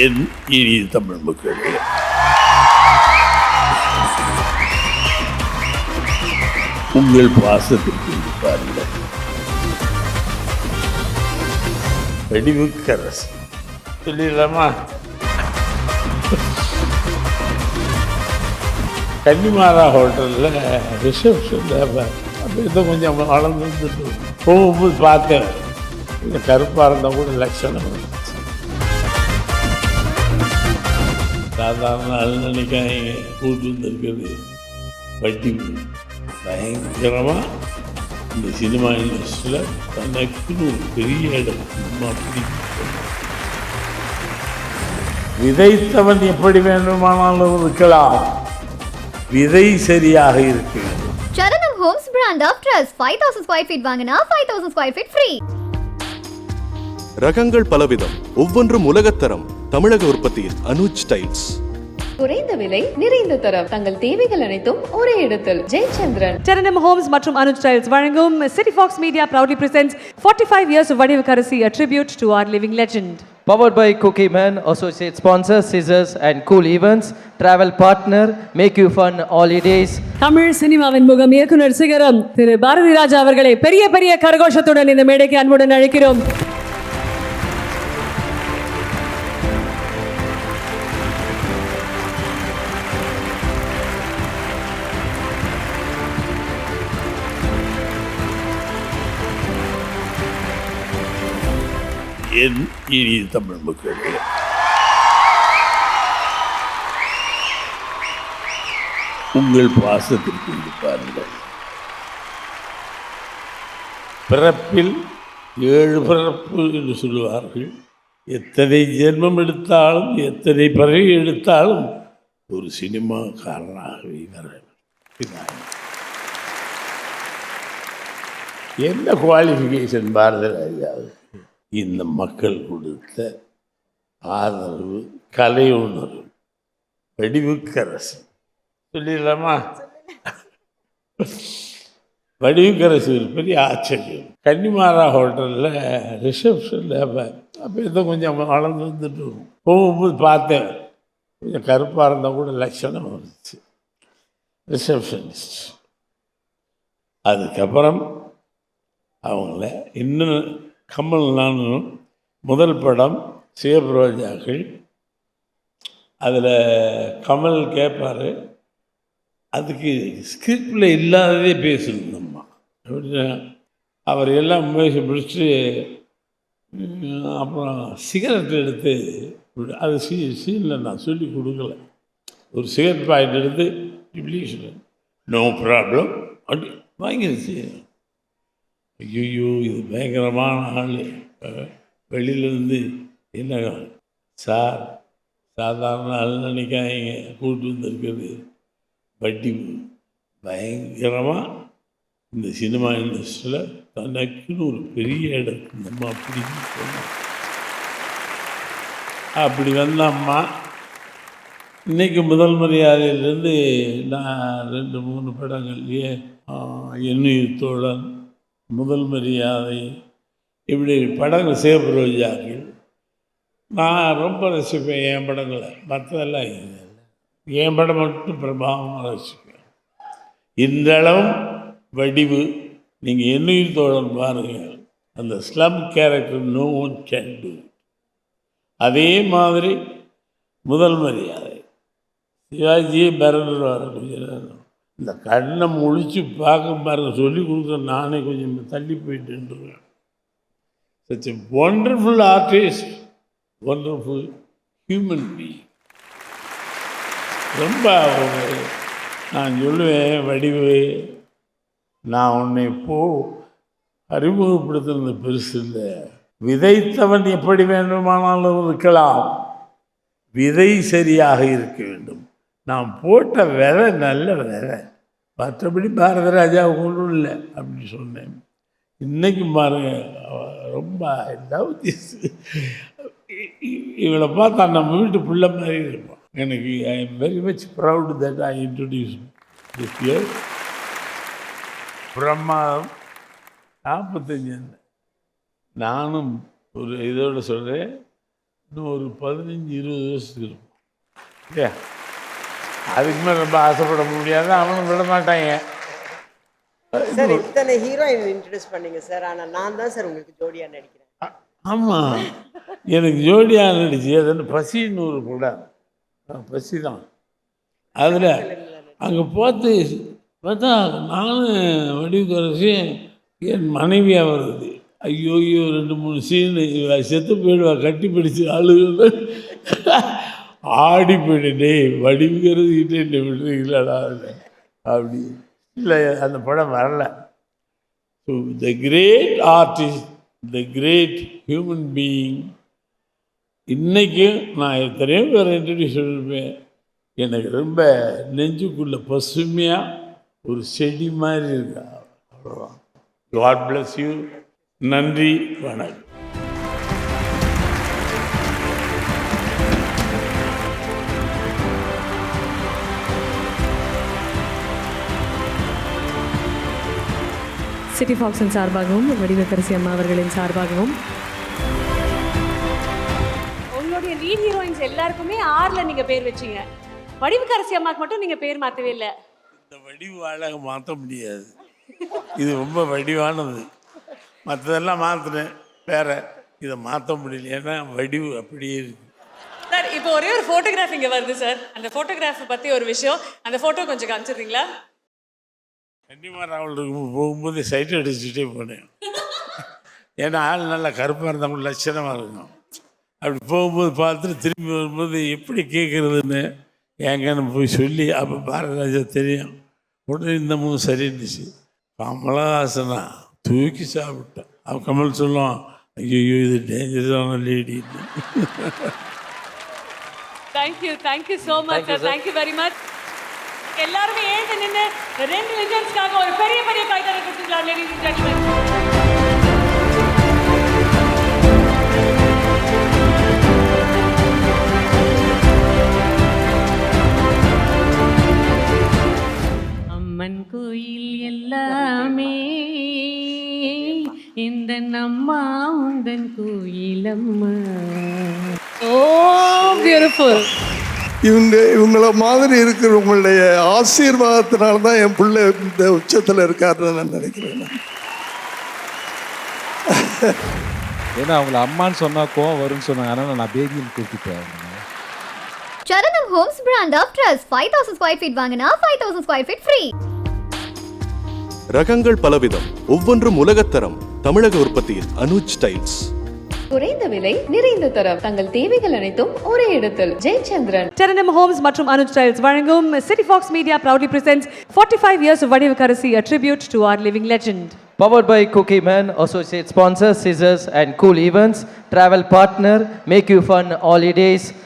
என் இனி தமிழ் மக்களே. உங்கள் பாசத்திற்கு பாருங்கள். வெடிவுக்கரசு சொல்லிடலாமா? கன்னிமாரா ஹோட்டலில் ரிசப்ஷனில் அப்போ கொஞ்சம் வளர்ந்து போகும்போது பார்த்தேன். கருப்பாக இருந்தால் கூட லட்சணம். சாதாரண நினைக்காங்க கூட்டு வந்திருக்கிறது வட்டி பயங்கரமாக இந்த சினிமா இண்டஸ்ட்ரியில் தனக்குன்னு ஒரு பெரிய இடம். நம்ம அப்படி. விதைத்தவன் எப்படி வேண்டுமானாலும் இருக்கலாம். விதை சரியாக இருக்க Saranam homes brand of trust five thousand square feet வாங்கினா five thousand square feet free ரகங்கள் பலவிதம். ஒவ்வொன்றும் உலகத்தரம். தமிழக உற்பத்தியில் அனுஜ் டைல்ஸ் குறைந்த விலை நிறைந்த தரம் தங்கள் தேவைகள் அனைத்தும் ஒரே இடத்தில் ஜெயச்சந்திரன் Charanam Homes மற்றும் Anuj Styles வழங்கும் City Fox Media proudly presents 45 years of Vadivakarasi, a tribute to our living legend. Powered by Cookie Man, associate sponsor, Scissors and Cool Events, travel partner, make you fun holidays. Tamil சினிமாவின் முகம் இயக்குனர் சிகரம் திரு பாரதி ராஜா அவர்களை பெரிய பெரிய கரகோஷத்துடன் இந்த மேடைக்கு அன்புடன் அழைக்கிறோம் என் இனிய தமிழ் மக்களே. உங்கள் பாசத்திற்கு பாருங்கள். பிறப்பில் ஏழு பிறப்பு என்று சொல்லுவார்கள். எத்தனை ஜென்மம் எடுத்தாலும் எத்தனை பிறகு எடுத்தாலும் ஒரு சினிமாக்காரனாகவே வர என்ன குவாலிஃபிகேஷன் பாரத ராஜாவுக்கு இந்த மக்கள் கொடுத்த ஆதரவு கலை உணர்வு வடிவுக்கரசு. சொல்லிடலாமா? வடிவுக்கரசு ஒரு பெரிய ஆச்சரியம். கன்னிமாரா ஹோட்டலில் ரிசப்ஷனில் அப்போ அப்போ ஏதோ கொஞ்சம் வளர்ந்து வந்துட்டு போகும்போது பார்த்தேன். கொஞ்சம் கருப்பாக இருந்தால் கூட லட்சணம் வந்துச்சு. ரிசப்ஷனிஸ்ட் அதுக்கப்புறம் அவங்கள இன்னும் கமல் நானும் முதல் படம் சிவபிரோஜாக்கள். அதில் கமல் கேட்பார் அதுக்கு ஸ்கிரிப்டில் இல்லாததே பேசணும் நம்ம எப்படின்னா அவர் எல்லாம் பேசி பிடிச்சிட்டு அப்புறம் சிகரெட் எடுத்து அது சீ சீனில் நான் சொல்லி கொடுக்கல. ஒரு சிகரெட் பாக்கெட் எடுத்து இப்படி நோ ப்ராப்ளம் அப்படி வாங்கிருச்சு. ஐயோ இது பயங்கரமான ஆள். வெளியிலேருந்து என்ன சார் சாதாரண ஆள் நினைக்காதீங்க. கூட்டு வந்திருக்கிறது வட்டி பயங்கரமாக இந்த சினிமா இண்டஸ்ட்ரியில் தனக்குன்னு ஒரு பெரிய இடம் நம்ம அப்படின்னு சொன்னோம் அப்படி வந்த அம்மா இன்னைக்கு முதல் மரியாதையிலேருந்து நான் ரெண்டு மூணு படங்கள்லேயே எண்ணுயிர் தோழன் முதல் மரியாதை. இப்படி படங்கள் சேபரோஜாக்கள் நான் ரொம்ப ரசிப்பேன் என் படங்களை. மற்றதெல்லாம் இல்லை. என் படம் மட்டும் பிரபாவமாக ரசிப்பேன். இன்றளவும் வடிவு. நீங்கள் என்னையும் தோழன் பாருங்கள் அந்த slum character no one can do. அதே மாதிரி முதல் மரியாதை. சிவாஜி மிரண்டுருவார் வர இந்த கண்ணை முழிச்சு பார்க்க பாருங்க சொல்லி கொடுக்குற நானே கொஞ்சம் தள்ளி போயிட்டுருவேன் such a wonderful artist wonderful human being ரொம்ப நான் சொல்லுவேன் வடிவு நான் உன்னை இப்போ அறிமுகப்படுத்துறது பெருசு இல்லை. விதைத்தவன் எப்படி வேண்டுமானாலும் இருக்கலாம். விதை சரியாக இருக்க வேண்டும். நான் போட்ட விதை நல்ல விதை. மற்றபடி பாரத ராஜா ஒன்றும் இல்லை அப்படின்னு சொன்னேன். இன்னைக்கு பாருங்க ரொம்ப லவ் இவளை பார்த்தா நம்ம வீட்டு பிள்ளை மாதிரி இருப்பான் எனக்கு I am very much proud that I introduce this year பிரம்மாதம் நாற்பத்தஞ்சு நானும் ஒரு இதோட சொல்கிறேன் இன்னும் ஒரு பதினஞ்சு இருபது வருஷத்துக்கு இருக்கும். இல்லையா அதுக்கு மேலே ரொம்ப ஆசைப்பட முடியாது அவனும் விட மாட்டாங்க. சார் இத்தனை ஹீரோயின் இன்ட்ரடியூஸ் பண்ணீங்க சார். ஆனா நான் தான் சார் உங்களுக்கு ஜோடியா நடிக்கிறேன். ஆமாம் எனக்கு ஜோடியாக நடிச்சு அது பசின்னு ஒரு ஆ, பசி தான் அதில் அங்கே பார்த்து பார்த்தா நானும் வடிவுக்கரசி என் மனைவியாக வருது ஐயோ ஐயோ ரெண்டு மூணு சீனு செத்து போயிடுவா கட்டி பிடிச்சி அழுகு ஆடி போயிட்டே வடிவுக்கிறது கிட்டே இல்லை விடுறீங்களா அப்படி. இல்லை அந்த படம் வரல. So the great artist the great human being இன்றைக்கும் நான் எத்தனையோ பேர் இன்ட்ரடியூஸ் பண்ணிருப்பேன் எனக்கு ரொம்ப நெஞ்சுக்குள்ள பசுமையாக ஒரு செடி மாதிரி இருக்கா. அவ்வளோதான் காட் பிளஸ் யூ நன்றி வணக்கம். சிட்டி ஃபாக்ஸின் சார்பாகவும் வடிவக்கரசி அம்மா அவர்களின் சார்பாகவும். உங்களுடைய லீட் ஹீரோயின்ஸ் எல்லாருக்குமே ஆறில் நீங்கள் பேர் வச்சீங்க. வடிவக்கரசி அம்மாவுக்கு மட்டும் நீங்கள் பேர் மாற்றவே இல்லை. இந்த வடிவு அழகை மாற்ற முடியாது. இது ரொம்ப வடிவானது. மற்றதெல்லாம் மாற்றினேன் வேற இதை மாற்ற முடியல ஏன்னா வடிவு அப்படியே இருக்கு. சார் இப்போ ஒரே ஒரு ஃபோட்டோகிராஃப் இங்கே வருது சார். அந்த ஃபோட்டோகிராஃபை பற்றி ஒரு விஷயம். அந்த ஃபோட்டோ கொஞ்சம் காமிச்சிடுறீங்களா? கன்னிமா ராவலுக்கு போகும்போது சைட் அடிச்சுட்டே போனேன். ஏன்னா ஆள் நல்லா கருப்பாக இருந்தவங்க லட்சணமாக இருக்கும். அப்படி போகும்போது பார்த்துட்டு திரும்பி வரும்போது எப்படி கேட்குறதுன்னு எங்கன்னு போய் சொல்லி அப்போ பாரதிராஜா தெரியும். உடனே இந்த மூணு சரின்னுச்சு கமலஹாசனா தூக்கி சாப்பிட்டேன். அவன் கமல் சொல்லுவான் ஐயோ இது டேஞ்சரான லேடின்னு thank you thank you so much thank you very much எல்லாருமே ஏழ்ந்து நின்று ரெண்டு லெஜண்ட்ஸ்க்காக ஒரு பெரிய பெரிய கைத்தறி கொடுத்துக்கலாம் லேடிஸ் அண்ட் ஜென்டில்மேன் அம்மன் கோயில் எல்லாமே இந்த நம்மா உந்தன் கோயிலம்மா. ஓ பியூட்டிஃபுல் இவங்க இவங்கள மாதிரி இருக்கிறவங்களுடைய ஆசீர்வாதத்தினால தான் என் பிள்ளை இந்த உச்சத்தில் இருக்காருன்னு நான் நினைக்கிறேன் நான். ஏன்னா அவங்கள அம்மான்னு சொன்னா கோவம் வரும்னு சொன்னாங்க. அதனால நான் பேபின்னு கூப்பிட்டேன் Saranam homes brand of trust. Five thousand square feet வாங்கினா five thousand square feet free ரகங்கள் பலவிதம். ஒவ்வொன்றும் உலகத்தரம். தமிழக உற்பத்தியில் அனுஜ் டைல்ஸ். குறைந்த விலை நிறைந்த தரம் தங்கள் தேவைகள் அனைத்தும் ஒரே இடத்தில் ஜெயச்சந்திரன் சரணம் ஹோம்ஸ் மற்றும் அனுஜ் டைல்ஸ் வழங்கும் city fox media proudly presents 45 years of Vadivukkarasi a tribute to our living legend Powered by Cookie Man, associate sponsor, Scissors and Cool Events, travel partner, make you fun holidays,